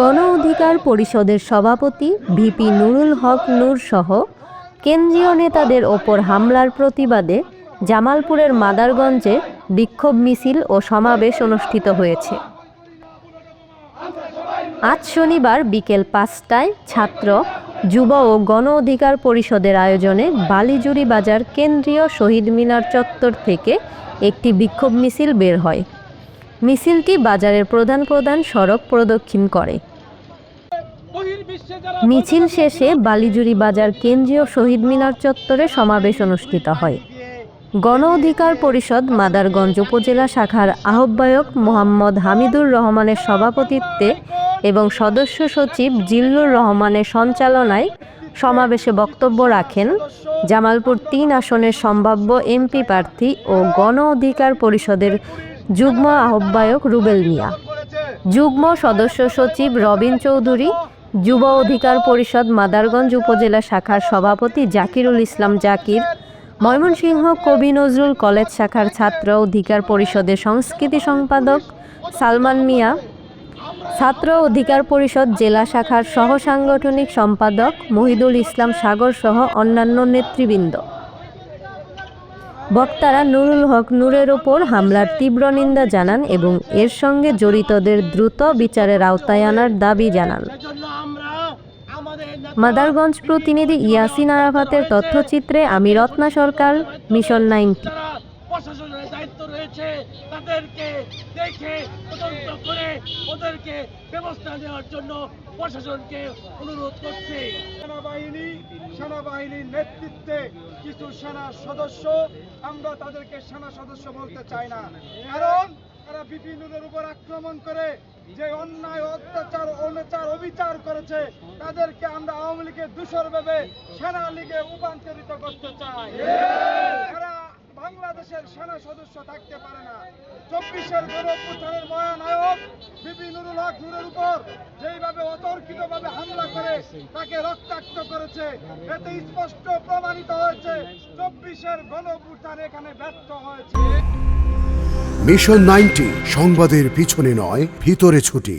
গণ অধিকার পরিষদের সভাপতি ভিপি নুরুল হক নূর সহ কেন্দ্রীয় নেতাদের ওপর হামলার প্রতিবাদে জামালপুরের মাদারগঞ্জে বিক্ষোভ মিছিল ও সমাবেশ অনুষ্ঠিত হয়েছে। আজ শনিবার বিকেল পাঁচটায় ছাত্র যুব ও গণ অধিকার পরিষদের আয়োজনে বালিজুরি বাজার কেন্দ্রীয় শহীদ মিনার চত্বর থেকে একটি বিক্ষোভ মিছিল বের হয়। মিছিলটি বাজারের প্রধান প্রধান সড়ক প্রদক্ষিণ করে। মিছিল শেষে বালিজুরি বাজার কেন্দ্রীয় শহীদ মিনার চত্বরে সমাবেশ অনুষ্ঠিত হয়। গণ অধিকার পরিষদ মাদারগঞ্জ উপজেলা শাখার আহ্বায়ক মোহাম্মদ হামিদুর রহমানের সভাপতিত্বে এবং সদস্য সচিব জিল্লুর রহমানের সঞ্চালনায় সমাবেশে বক্তব্য রাখেন জামালপুর তিন আসনের সম্ভাব্য এমপি প্রার্থী ও গণ অধিকার পরিষদের যুগ্ম আহ্বায়ক রুবেল মিয়া। যুগ্ম সদস্য সচিব রবিন চৌধুরী, যুব অধিকার পরিষদ মাদারগঞ্জ উপজেলা শাখার সভাপতি জাকিরুল ইসলাম জাকির, ময়মনসিংহ কবি নজরুল কলেজ শাখার ছাত্র অধিকার পরিষদের সংস্কৃতি সম্পাদক সালমান মিয়া ছাত্র অধিকার পরিষদ জেলা শাখার সহ সাংগঠনিক সম্পাদক মহিদুল ইসলাম সাগর সহ অন্যান্য নেতৃবৃন্দ। বক্তারা নুরুল হক নূরের ওপর হামলার তীব্র নিন্দা জানান এবং এর সঙ্গে জড়িতদের দ্রুত বিচারের আওতায় আনার দাবি জানান। মাদারগঞ্জ প্রতিনিধি ইয়াসিন আরাফাতের তথ্যচিত্রে আমি রত্না সরকার, মিশন নাইনটি। দায়িত্ব রয়েছে, তাদেরকে দেখে তদন্ত ওদেরকে ব্যবস্থা নেওয়ার জন্য প্রশাসনকে অনুরোধ করছে। সেনাবাহিনী, সেনাবাহিনীর নেতৃত্বে কিছু সেনা সদস্য, আমরা তাদেরকে সেনা সদস্য বলতে চাই না। কারণ তারা বিপিনুরের উপর আক্রমণ করে, যে অন্যায়, অত্যাচার, অনাচার, অবিচার করেছে, তাদেরকে আমরা আওয়ামী লীগের দূষর ভেবে সেনা লীগে রূপান্তরিত করতে চাই। বাংলাদেশের সেনা সদস্য থাকতে পারে না। চব্বিশের গণপুত্রের মহানায়ক হক নূরের উপর যেইভাবে অতর্কিতভাবে হামলা করে, তাকে রক্তাক্ত করেছে। এতে স্পষ্ট প্রমাণিত হয়েছে, চব্বিশের গণপুত্র এখানে ব্যর্থ হয়েছে। মিশন নাইনটি সংবাদের পিছনে নয়, ভিতরে ছুটি।